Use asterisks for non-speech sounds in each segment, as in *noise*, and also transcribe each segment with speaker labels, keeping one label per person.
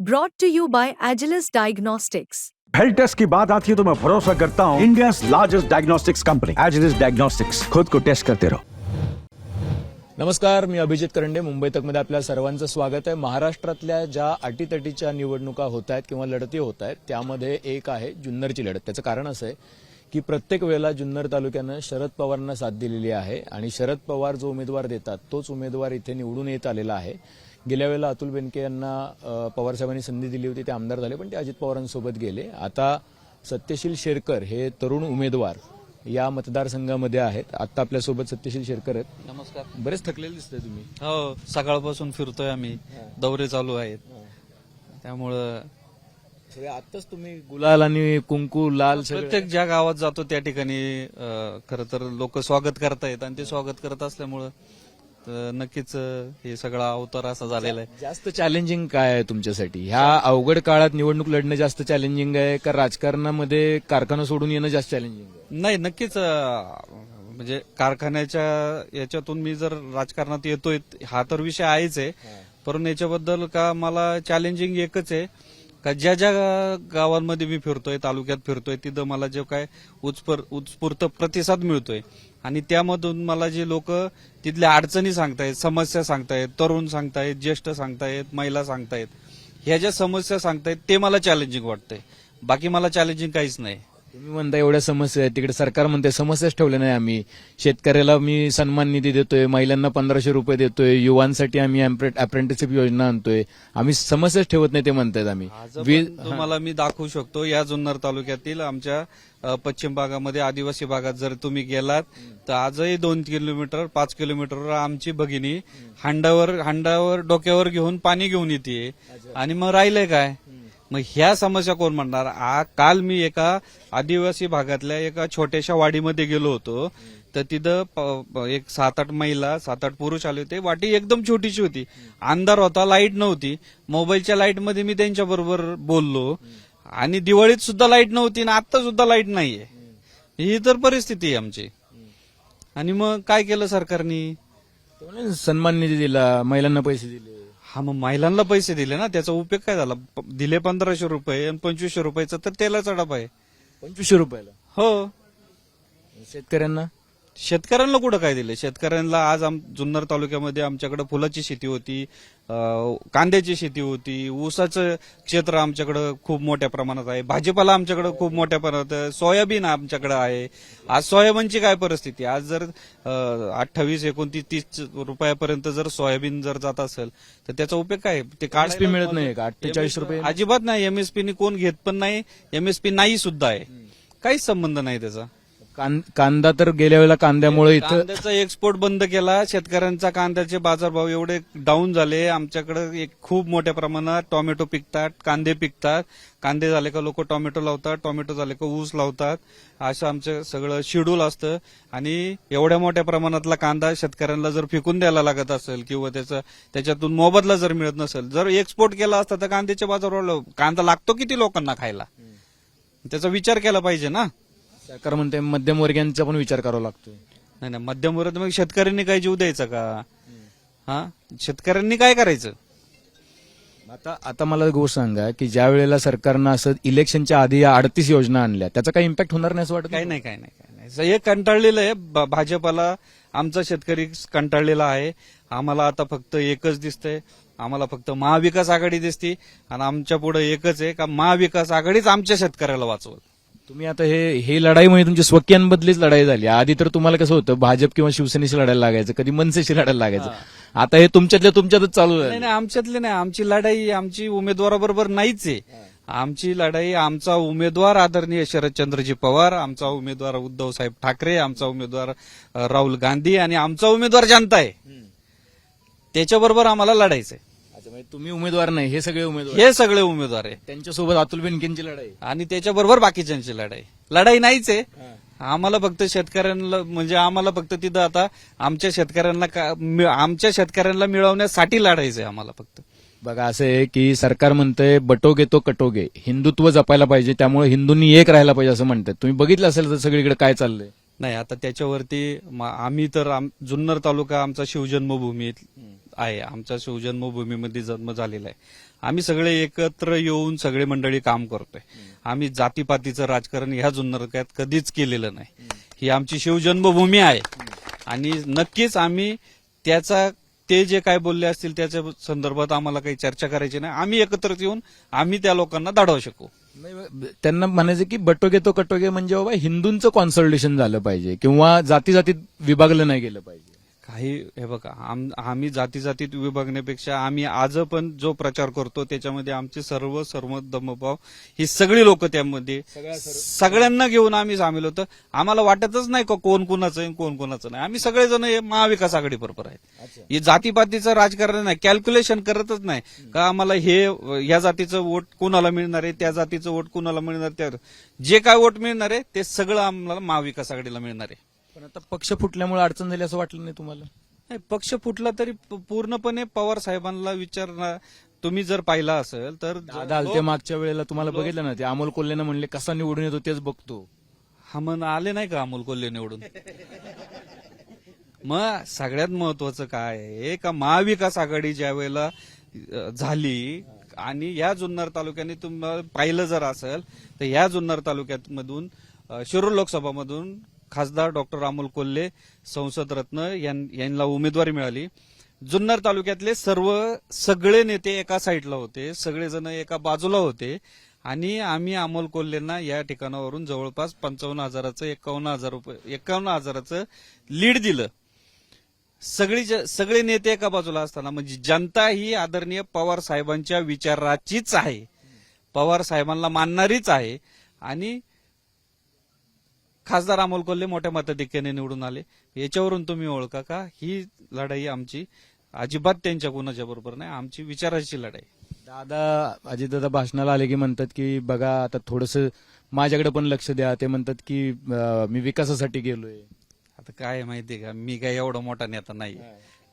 Speaker 1: Brought to you by Agilus Diagnostics.
Speaker 2: Health test की बात आती है तो मैं भरोसा करता हूँ India largest diagnostics company Agilus diagnostics खुद को टेस्ट करते रहो
Speaker 3: नमस्कार मी अभिजित करंडे. मुंबई तकमध्ये आपल्या सर्वांचं स्वागत आहे. महाराष्ट्रातल्या ज्या अटीतटीच्या निवडणुका होत आहेत किंवा लढती होत आहेत त्यामध्ये एक आहे जुन्नरची लढत. त्याचं कारण असं आहे की प्रत्येक वेळेला जुन्नर तालुक्यानं शरद पवारांना साथ दिलेली आहे आणि शरद पवार जो उमेदवार देतात तोच उमेदवार इथे निवडून येत आलेला आहे. गेल्या वेळेला अतुल बेनके यांना पवारसाहेबांनी संधी दिली होती ते आमदार झाले पण ते अजित पवारांसोबत गेले. आता सत्यशील शेरकर हे तरुण उमेदवार या मतदारसंघामध्ये आहेत. आता आपल्यासोबत सत्यशील शेरकर आहेत.
Speaker 4: नमस्कार.
Speaker 3: बरेच थकलेले दिसतंय तुम्ही.
Speaker 4: हो सकाळपासून फिरतोय आम्ही. दौरे चालू आहेत. त्यामुळं
Speaker 3: सगळे आताच तुम्ही गुलाल आणि कुंकू लाल सगळे.
Speaker 4: प्रत्येक ज्या गावात जातो त्या ठिकाणी खर तर लोक स्वागत करतायत आणि ते स्वागत करत असल्यामुळं नक्कीच अं, हे सगळा अवतार असा झालेला आहे.
Speaker 3: जास्त चॅलेंजिंग काय आहे तुमच्यासाठी? ह्या अवघड काळात निवडणूक लढणं जास्त चॅलेंजिंग आहे का राजकारणामध्ये कारखाना सोडून येणं जास्त चॅलेंजिंग आहे?
Speaker 4: नाही नक्कीच अं, म्हणजे कारखान्याच्या याच्यातून मी जर राजकारणात येतोय हा तर विषय आहेच आहे. परंतु याच्याबद्दल का मला चॅलेंजिंग एकच आहे का ज्या ज्या गावांमध्ये मी फिरतोय तालुक्यात फिरतोय तिथं मला जे काय उत्स्फूर उत्स्फूर्त प्रतिसाद मिळतोय. आणि त्यामधून मला जे लोक तिथल्या अडचणी सांगतायत समस्या सांगतायत तरुण सांगतायत ज्येष्ठ सांगतायत महिला सांगतायत ह्या ज्या समस्या सांगतायत ते मला चॅलेंजिंग वाटतंय. बाकी मला चॅलेंजिंग काहीच नाही.
Speaker 3: तुम्ही म्हणता एवढ्या समस्या आहेत. तिकडे सरकार म्हणते समस्याच ठेवल्या नाही आम्ही. शेतकऱ्याला मी सन्मान निधी देतोय महिलांना पंधराशे रुपये देतोय युवांसाठी आम्ही अप्रेंटिसशिप योजना आणतोय. आम्ही समस्याच ठेवत नाही ते म्हणतायत आम्ही. वीज-
Speaker 4: तुम्हाला मी दाखवू शकतो या जुन्नर तालुक्यातील आमच्या पश्चिम भागामध्ये आदिवासी भागात जर तुम्ही गेलात तर आजही दोन किलोमीटर पाच किलोमीटरवर आमची भगिनी हांडावर हांडावर डोक्यावर घेऊन पाणी घेऊन येते. आणि मग राहिलंय काय? मग ह्या समस्या कोण म्हणणार? आ काल मी एका आदिवासी भागातल्या एका छोट्याशा वाडीमध्ये गेलो होतो. तर तिथं प- एक सात आठ महिला सात आठ पुरुष आले होते. वाटी एकदम छोटीशी होती. अंधार होता लाइट नव्हती. मोबाईलच्या लाईटमध्ये मी त्यांच्या बरोबर बोललो. आणि दिवाळीत सुद्धा लाइट नव्हती आणि आता सुद्धा लाइट नाहीये. ही तर परिस्थिती आहे आमची. आणि मग काय केलं सरकारने?
Speaker 3: सन्मान निधी दिला महिलांना पैसे दिले.
Speaker 4: हा मग महिलांना पैसे दिले ना त्याचा उपयोग काय झाला? प- दिले पंधराशे रुपये आणि पंचवीसशे रुपयाचा तर तेलाचा डबा आहे.
Speaker 3: पंचवीसशे रुपयाला?
Speaker 4: हो.
Speaker 3: शेतकऱ्यांना?
Speaker 4: शेतकऱ्यांना कुठं काय दिले शेतकऱ्यांना आज आम जुन्नर तालुक्यामध्ये आमच्याकडे फुलाची शेती होती कांद्याची शेती होती ऊसाचं क्षेत्र आमच्याकडे खूप मोठ्या प्रमाणात आहे भाजीपाला आमच्याकडे खूप मोठ्या प्रमाणात आहे. सोयाबीन आमच्याकडे आहे. आज सोयाबीनची काय परिस्थिती? आज जर अठ्ठावीस एकोणतीस तीस रुपयापर्यंत जर सोयाबीन जर जात असेल तर त्याचा उपयोग काय? ते
Speaker 3: MSP मिळत नाही का? 48 रुपये?
Speaker 4: अजिबात नाही. एमएसपी कोण घेत पण नाही. एमएसपी नाही सुद्धा आहे. काहीच संबंध नाही त्याचा.
Speaker 3: कां- कांदा तर गेल्या वेळेला कांद्यामुळे इथं
Speaker 4: कांद्याचा एक्सपोर्ट बंद केला. शेतकऱ्यांचा कांद्याचे बाजारभाव एवढे डाऊन झाले. आमच्याकडे एक खूप मोठ्या प्रमाणात टोमॅटो पिकतात कांदे पिकतात. कांदे झाले का लोक टोमॅटो लावतात टोमॅटो झाले का ऊस लावतात. असं आमचं सगळं शेड्यूल असतं. आणि एवढ्या मोठ्या प्रमाणातला कांदा शेतकऱ्यांना जर फेकून द्यायला लागत असेल किंवा त्याचं त्याच्यातून मोबदला जर मिळत नसेल जर एक्सपोर्ट केला असता तर कांद्याच्या बाजारभाव कांदा लागतो किती लोकांना खायला? त्याचा विचार केला पाहिजे ना.
Speaker 3: सरकार म्हणते मध्यमवर्गीयांचा पण विचार करावा लागतो
Speaker 4: नाही नाही मध्यम वर्ग मग शेतकऱ्यांनी काय जीव द्यायचा का? हा? शेतकऱ्यांनी काय करायचं?
Speaker 3: आता आता मला गोष्ट सांगा की ज्या वेळेला सरकारनं असं इलेक्शनच्या आधी या अडतीस योजना आणल्या त्याचा काही इम्पॅक्ट होणार नाही असं वाटत
Speaker 4: काय नाही काय नाही काय नाही. हे कंटाळलेलं आहे. ब- भाजपाला आमचा शेतकरी कंटाळलेला आहे. आम्हाला आता फक्त एकच दिसतंय. आम्हाला फक्त महाविकास आघाडी दिसते आणि आमच्या पुढे एकच आहे का महाविकास आघाडीच आमच्या शेतकऱ्याला वाचवल.
Speaker 3: तुम्ही आता हे हे लढाई म्हणजे तुमची स्वकीयांबदलीच लढाई झाली. आधी तर तुम्हाला कसं होतं भाजप किंवा शिवसेनेशी लढायला लागायचं कधी मनसेशी लढायला लागायचं. आता हे तुमच्यातल्या तुमच्यातच चालू
Speaker 4: नाही
Speaker 3: आहे
Speaker 4: नाही आमच्यातले नाही. आमची लढाई आमची उमेदवाराबरोबर नाहीच आहे. आमची लढाई आमचा उमेदवार आदरणीय शरदचंद्रजी पवार आमचा उमेदवार उद्धव साहेब ठाकरे आमचा उमेदवार राहुल गांधी आणि आमचा उमेदवार जनता आहे. त्याच्याबरोबर आम्हाला लढायचंय.
Speaker 3: म्हणजे तुम्ही उमेदवार नाही हे सगळे उमेदवार.
Speaker 4: हे सगळे उमेदवार आहे.
Speaker 3: त्यांच्यासोबत अतुल बेनकेंची लढाई.
Speaker 4: आणि त्याच्याबरोबर बाकीच्यांची लढाई. लढाई नाहीच आहे. आम्हाला फक्त शेतकऱ्यांना म्हणजे आम्हाला फक्त तिथं आता आमच्या शेतकऱ्यांना आमच्या शेतकऱ्यांना मिळवण्यासाठी लढायचंय आम्हाला फक्त.
Speaker 3: बघा असं आहे की सरकार म्हणतंय बटोगे तो कटोगे. हिंदुत्व जपायला पाहिजे त्यामुळे हिंदूंनी एक राहायला पाहिजे असं म्हणतात. तुम्ही बघितलं असेल तर सगळीकडे काय चाललंय?
Speaker 4: नाही आता त्याच्यावरती आम्ही तर आम- जुन्नर तालुका आमचा शिवजन्मभूमी आहे. आमचा शिवजन्मभूमीमध्ये जन्म झालेला आहे. आम्ही सगळे एकत्र येऊन सगळे मंडळी काम करतोय. आम्ही जातीपातीचं राजकारण ह्या जुन्नरक्यात कधीच केलेलं नाही. ही आमची शिवजन्मभूमी आहे. आणि नक्कीच आम्ही त्याचा ते जे काय बोलले असतील त्याच्या संदर्भात आम्हाला काही चर्चा करायची नाही. आम्ही एकत्र येऊन आम्ही त्या लोकांना दाढवा शकू.
Speaker 3: त्यांना म्हणायचं की बटोगे तो कटोगे म्हणजे बाबा हिंदूंचं कॉन्सल्टेशन झालं पाहिजे किंवा जाती जातीत विभागलं नाही गेलं पाहिजे.
Speaker 4: काही हे बघा आम- आम्ही जाती जातीत विभागण्यापेक्षा आम्ही आज पण जो प्रचार करतो त्याच्यामध्ये आमचे सर्व सर्व धम्मभाव ही सगळी लोक त्यामध्ये सगळ्यांना घेऊन आम्ही सामील होतो. आम्हाला वाटतच नाही का कोण कुणाचं आहे कोण कुणाचं नाही. आम्ही सगळेजण हे महाविकास आघाडी बरोबर आहेत हे जातीपातीचं राजकारण नाही कॅल्क्युलेशन करतच नाही. का आम्हाला हे या जातीचं वोट कुणाला मिळणार आहे त्या जातीचं वोट कुणाला मिळणार त्या जे काय वोट मिळणार आहे ते सगळं आम्हाला महाविकास आघाडीला मिळणार आहे.
Speaker 3: पण आता पक्ष फुटल्यामुळे अडचण झाली असं वाटलं नाही तुम्हाला?
Speaker 4: नाही पक्ष फुटला तरी प- पूर्णपणे पवार साहेबांना विचारणार तुम्ही जर पाहिला असेल तर
Speaker 3: दादा आलते मागच्या वेळेला तुम्हाला बघितलं ना ते अमोल कोल्हेनं म्हणले कसा निवडून येतो तेच बघतो.
Speaker 4: हा मन आले नाही का अमोल कोल्हे निवडून? *laughs* मग सगळ्यात महत्वाचं काय आहे का महाविकास आघाडी ज्या वेळेला अ, झाली आणि या जुन्नर तालुक्याने तुम्हाला पाहिलं जर असेल तर या जुन्नर तालुक्यात मधून शिरूर लोकसभामधून खासदार डॉक्टर अमोल कोल्हे संसद रत्न यां- यांना उमेदवारी मिळाली. जुन्नर तालुक्यातले सर्व सगळे नेते एका साईडला होते. सगळेजण एका बाजूला होते. आणि आम्ही अमोल कोल्हेंना या ठिकाणावरून जवळपास पंचावन्न हजाराचं एकावन्न हजार रुपये एकावन्न हजाराचं लीड दिलं. सगळी ज- सगळे नेते एका बाजूला असताना म्हणजे जनता ही आदरणीय पवार साहेबांच्या विचाराचीच आहे. पवार साहेबांना मानणारीच आहे. आणि खासदार अमोल कोल्हे मोठ्या मताधिक्याने निवडून आले. याच्यावरून तुम्ही ओळखा का? ही लढाई आमची अजिबात त्यांच्या कोणाच्या बरोबर नाही. आमची विचाराची लढाई.
Speaker 3: दादा अजितदादा भाषणाला आले की म्हणतात की बघा आता थोडस माझ्याकडे पण लक्ष द्या. ते म्हणतात की अं, मी विकासासाठी गेलोय.
Speaker 4: आता काय आहे माहितीये का? मी काय एवढा मोठा नेता नाही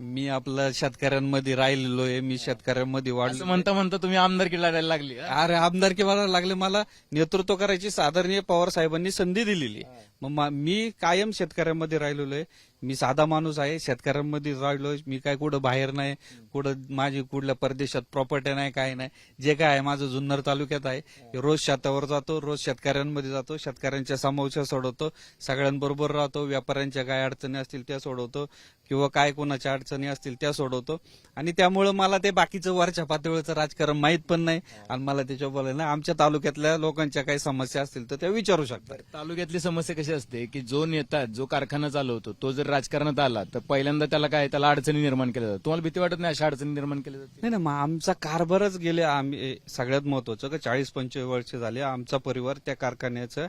Speaker 4: मी आपलं शेतकऱ्यांमध्ये राहिलेलो आहे मी शेतकऱ्यांमध्ये
Speaker 3: असं
Speaker 4: वाढलो
Speaker 3: म्हणता म्हणता तुम्ही आमदारकी लढायला लागली हा?
Speaker 4: अरे आमदारकी मला लागले मला नेतृत्व करायची साधारणीय पवार साहेबांनी संधी दिलेली मग मा- मी कायम शेतकऱ्यांमध्ये राहिलेलो आहे. मी साधा माणूस आहे शेतकऱ्यांमध्ये राहिलो मी काय कुठं बाहेर नाही कुठं माझी कुठल्या परदेशात प्रॉपर्टी नाही काय नाही. जे काय आहे माझं जुन्नर तालुक्यात आहे. रोज शेतावर जातो रोज शेतकऱ्यांमध्ये जातो शेतकऱ्यांच्या समस्या सोडवतो सगळ्यांबरोबर राहतो व्यापाऱ्यांच्या काय अडचणी असतील त्या सोडवतो किंवा काय कोणाच्या अडचणी असतील त्या सोडवतो. आणि त्यामुळं मला ते बाकीचं वरच्या पातळीचं राजकारण माहीत पण नाही. आणि मला त्याच्यावर बोलायला आमच्या तालुक्यातल्या लोकांच्या काही समस्या असतील तर त्या विचारू शकतात.
Speaker 3: तालुक्यातली समस्या कशी असते की जो नेता जो कारखाना चालवतो तो जर राजकारणात आला तर पहिल्यांदा त्याला काय त्याला अडचणी निर्माण केल्या जातात. तुम्हाला भीती वाटत नाही अशा अडचणी निर्माण केल्या जाते
Speaker 4: नाही ना मग आमचा कारभारच गेले आम्ही सगळ्यात महत्वाचं का चाळीस पंचवीस वर्ष झाले आमचा परिवार त्या कारखान्याचं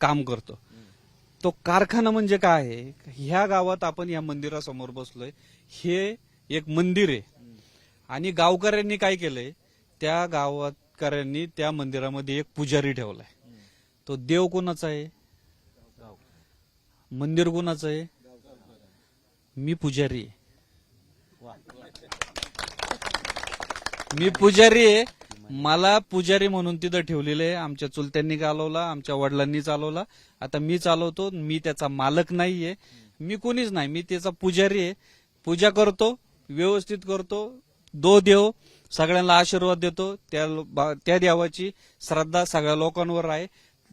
Speaker 4: काम करतो. तो कारखाना म्हणजे काय आहे? ह्या गावात आपण या मंदिरासमोर बसलोय. हे एक मंदिर आहे. आणि गावकऱ्यांनी काय केलंय? त्या गावकऱ्यांनी त्या मंदिरामध्ये एक पुजारी ठेवलाय. तो देव कोणाचा आहे? मंदिर कोणाचं आहे? मी पुजारी. आहे मी पुजारी आहे. मला पुजारी म्हणून तिथं ठेवलेलं आहे. आमच्या चुलत्यांनी चालवला आमच्या वडिलांनी चालवला. आता मी चालवतो मी त्याचा मालक नाहीये. मी कोणीच नाही. मी त्याचा पुजारी आहे. पूजा करतो व्यवस्थित करतो. दो देव सगळ्यांना आशीर्वाद देतो. त्या लो- बा- त्या देवाची श्रद्धा सगळ्या लोकांवर आहे.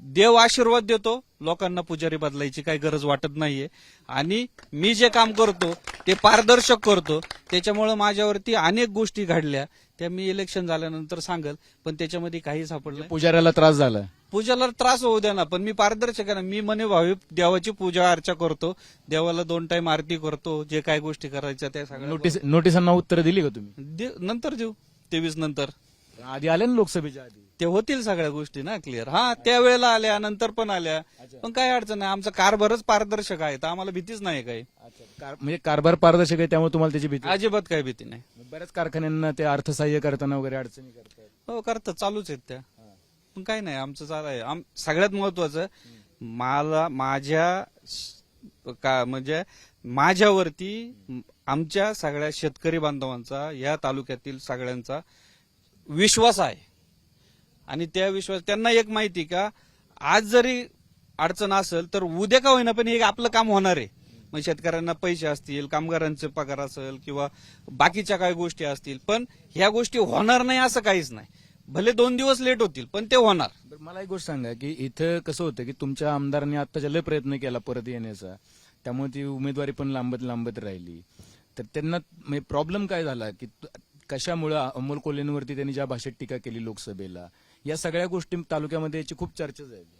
Speaker 4: देव आशीर्वाद देतो. लोकांना पुजारी बदलायची काही गरज वाटत नाहीये. आणि मी जे काम करतो ते पारदर्शक करतो. त्याच्यामुळे माझ्यावरती अनेक गोष्टी घडल्या. त्या मी इलेक्शन झाल्यानंतर सांगल पण त्याच्यामध्ये काही सापडलं.
Speaker 3: पुजाऱ्याला त्रास झाला.
Speaker 4: पूजाला त्रास होऊ द्या ना पण मी पारदर्शक आहे ना. मी मने भावी देवाची पूजा अर्चा करतो. देवाला दोन टाइम आरती करतो. जे काय गोष्टी करायच्या त्या सगळ्या
Speaker 3: नोटीस नोटिसांना उत्तर दिली का तुम्ही?
Speaker 4: दे- नंतर देऊ. तेवीस नंतर.
Speaker 3: आधी आले ना लोकसभेच्या आधी?
Speaker 4: ते होतील सगळ्या गोष्टी ना क्लिअर हा त्यावेळेला आल्या नंतर पण आल्या. पण काय अडचण नाही. आमचा कारभारच पारदर्शक आहे. तर आम्हाला भीतीच नाही काही.
Speaker 3: कार- म्हणजे कारभार पारदर्शक आहे त्यामुळे तुम्हाला त्याची भीती
Speaker 4: अजिबात काही भीती नाही.
Speaker 3: बऱ्याच कारखान्यांना ते अर्थसहाय्य करताना वगैरे अडचणी करतात.
Speaker 4: हो करतात. चालूच आहेत त्या. पण काही नाही. आमचं चालू आहे. आम- सगळ्यात महत्वाचं मला माझ्या श- का म्हणजे माझ्यावरती आमच्या सगळ्या शेतकरी बांधवांचा या तालुक्यातील सगळ्यांचा विश्वास आहे. आणि त्या विश्वास त्यांना एक माहिती का आज जरी अडचण असेल तर उद्या का होईना पण हे आपलं काम होणार आहे. मग शेतकऱ्यांना पैसे असतील कामगारांचे पगार असेल किंवा बाकीच्या काही गोष्टी असतील पण ह्या गोष्टी होणार नाही असं काहीच नाही. भले दोन दिवस लेट होतील पण ते होणार.
Speaker 3: मला एक गोष्ट सांगा की इथं कसं होतं की तुमच्या आमदारांनी आत्ताच्या लय प्रयत्न केला परत येण्याचा त्यामुळे ती उमेदवारी पण लांबत लांबत राहिली. तर त्यांना म्हणजे प्रॉब्लेम काय झाला की कशामुळे अमोल कोल्हेंवरती त्यांनी ज्या भाषेत टीका केली लोकसभेला? या सगळ्या गोष्टी तालुक्यामध्ये याची खूप चर्चा झाली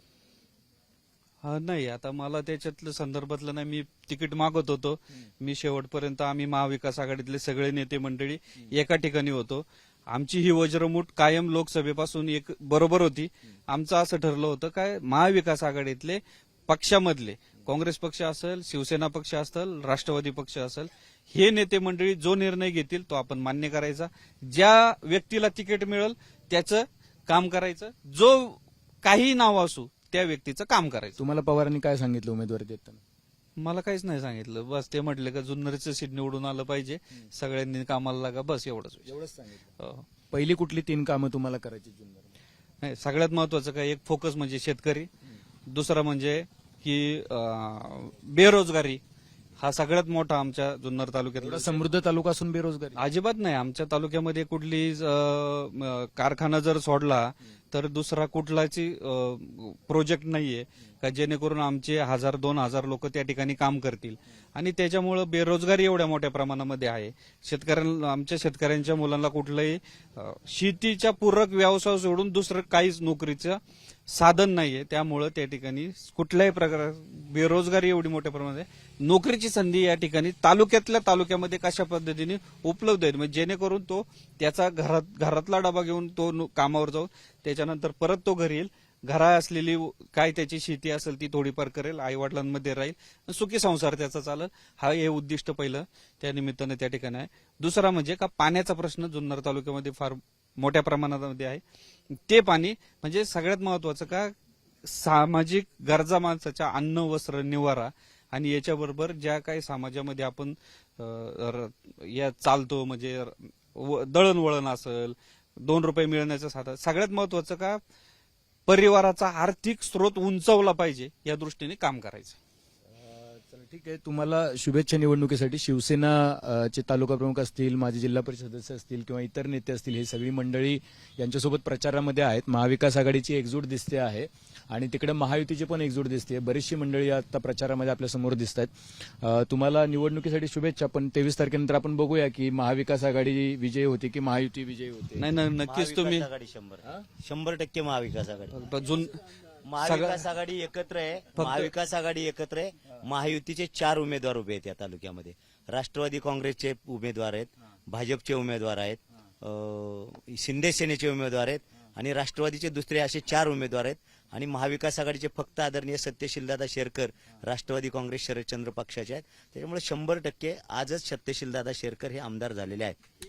Speaker 4: हा नाही आता मला त्याच्यातलं संदर्भातलं नाही मी तिकीट मागत होतो. मी शेवटपर्यंत आम्ही महाविकास आघाडीतले सगळे नेते मंडळी एका ठिकाणी होतो. आमची ही वज्रमूठ कायम लोकसभेपासून एक बरोबर होती. आमचं असं ठरलं होतं काय महाविकास आघाडीतले पक्षामधले काँग्रेस पक्ष असेल शिवसेना पक्ष असेल राष्ट्रवादी पक्ष असेल हे नेते मंडळी जो निर्णय घेतील तो आपण मान्य करायचा. ज्या व्यक्तीला तिकीट मिळेल त्याचं काम करायचं जो काही नाव असू त्या व्यक्तीचं काम करायचं.
Speaker 3: तुम्हाला पवारांनी काय सांगितलं उमेदवारी देताना
Speaker 4: मला काहीच नाही सांगितलं. बस ते म्हटले का जुन्नरचं सीट निवडून आलं पाहिजे. सगळ्यांनी कामाला लागा बस एवढंच विषय.
Speaker 3: एवढंच सांगितलं.
Speaker 4: हो.
Speaker 3: पहिली कुठली तीन कामं तुम्हाला करायची जुन्नर
Speaker 4: नाही सगळ्यात महत्वाचं काय एक फोकस म्हणजे शेतकरी. दुसरा म्हणजे की अं, बेरोजगारी. हा सगळ्यात मोठा आमच्या जुन्नर तालुक्यात
Speaker 3: समृद्ध तालुका असून बेरोजगारी.
Speaker 4: अजिबात नाही. आमच्या तालुक्यामध्ये कुठली अं, कारखाना जर सोडला तर दुसरा कुठलाची प्रोजेक्ट नाहीये. का जेणेकरून आमचे हजार दोन हजार लोक त्या ठिकाणी काम करतील. आणि त्याच्यामुळं बेरोजगारी एवढ्या मोठ्या प्रमाणामध्ये आहे. शेतकऱ्यांना आमच्या शेतकऱ्यांच्या मुलांना कुठलंही अं, शेतीच्या पूरक व्यवसाय सोडून दुसरं काहीच नोकरीचं साधन नाहीये. त्यामुळं त्या ठिकाणी कुठल्याही प्रकार बेरोजगारी एवढी मोठ्या प्रमाणात आहे. नोकरीची संधी या ठिकाणी तालुक्यातल्या तालुक्यामध्ये कशा पद्धतीने उपलब्ध आहेत? म्हणजे जेणेकरून तो त्याचा घरात घरातला डबा घेऊन तो कामावर जाऊन त्याच्यानंतर परत तो घरी येईल. घरा असलेली काय त्याची शेती असेल ती थोडीफार करेल आईवडिलांमध्ये राहील. सुखी संसार त्याचा चालेल. हा हे उद्दिष्ट पहिलं त्या निमित्तानं त्या ठिकाणी आहे. दुसरा म्हणजे का पाण्याचा प्रश्न जुन्नर तालुक्यामध्ये फार मोठ्या प्रमाणामध्ये आहे. ते पाणी म्हणजे सगळ्यात महत्वाचं का सामाजिक गरजा माणसाच्या अन्न वस्त्र निवारा आणि याच्याबरोबर ज्या काही समाजामध्ये आपण र- या चालतो म्हणजे व- दळणवळण असेल दोन रुपये मिळण्याचं साधन सगळ्यात महत्वाचं का परिवाराचा आर्थिक स्रोत उंचावला पाहिजे या दृष्टीने काम करायचं.
Speaker 3: ठीक आहे. तुम्हाला शुभेच्छा निवडणुकीसाठी. शिवसेना चे तालुका प्रमुख असतील माजी जिल्हा परिषद सदस्य असतील किंवा इतर नेते असतील ही सगळी मंडळी यांच्यासोबत प्रचारामध्ये आहेत. महाविकास आघाडीची एकजूट दिसते आहे आणि तिकडे महायुतीची पण एकजूट दिसते. बरीचशी मंडळी आता प्रचारामध्ये आपल्यासमोर दिसत आहेत. तुम्हाला निवडणुकीसाठी शुभेच्छा पण तेवीस तारखेनंतर आपण बघूया की महाविकास आघाडी विजयी होते की महायुती विजयी होते?
Speaker 4: नाही नाही नक्कीच तुम्ही
Speaker 5: शंभर. शंभर टक्के महाविकास आघाडी. महाविकास आघाडी एकत्र आहे महाविकास आघाडी एकत्र आहे. महायुतीचे चार उमेदवार उभे आहेत या तालुक्यामध्ये. राष्ट्रवादी काँग्रेसचे उमेदवार आहेत भाजपचे उमेदवार आहेत शिंदे सेनेचे उमेदवार आहेत आणि राष्ट्रवादीचे दुसरे असे चार उमेदवार आहेत. आणि महाविकास आघाडीचे फक्त आदरणीय सत्यशीलदादा शेरकर राष्ट्रवादी काँग्रेस शरदचंद्र पक्षाचे आहेत. त्याच्यामुळे शंभर टक्के आजच सत्यशीलदादा शेरकर हे आमदार झालेले आहेत.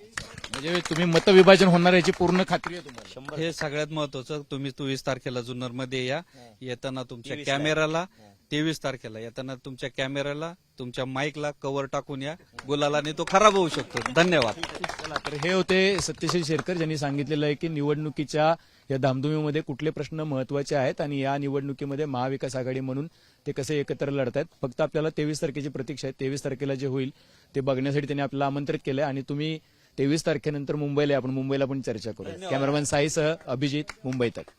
Speaker 3: म्हणजे तुम्ही मतविभाजन होणार याची पूर्ण खात्री आहे तुम्हाला.
Speaker 5: शंभर
Speaker 4: हे सगळ्यात महत्वाचं. तुम्ही चोवीस तारखेला जुन्नरमध्ये या येताना तुमच्या कॅमेराला तेवीस तारखेला. येताना तुमच्या कॅमेराला तुमच्या माईकला कव्हर टाकून या. गुलालाने तो खराब होऊ शकतो. धन्यवाद.
Speaker 3: चला तर हे होते सत्यशील शेरकर ज्यांनी सांगितलेलं आहे की निवडणुकीच्या या धामधुमीमध्ये कुठले प्रश्न महत्त्वाचे आहेत आणि या निवडणुकीमध्ये महाविकास आघाडी म्हणून ते कसे एकत्र लढत आहेत फक्त आपल्याला तेवीस तारखेची प्रतीक्षा आहे. तेवीस तारखेला जे होईल ते बघण्यासाठी त्यांनी आपल्याला आमंत्रित केलंय आणि तुम्ही तेवीस तारखेनंतर मुंबईला. आपण मुंबईला पण चर्चा करू. कॅमेरामॅन साईसह अभिजित मुंबई तक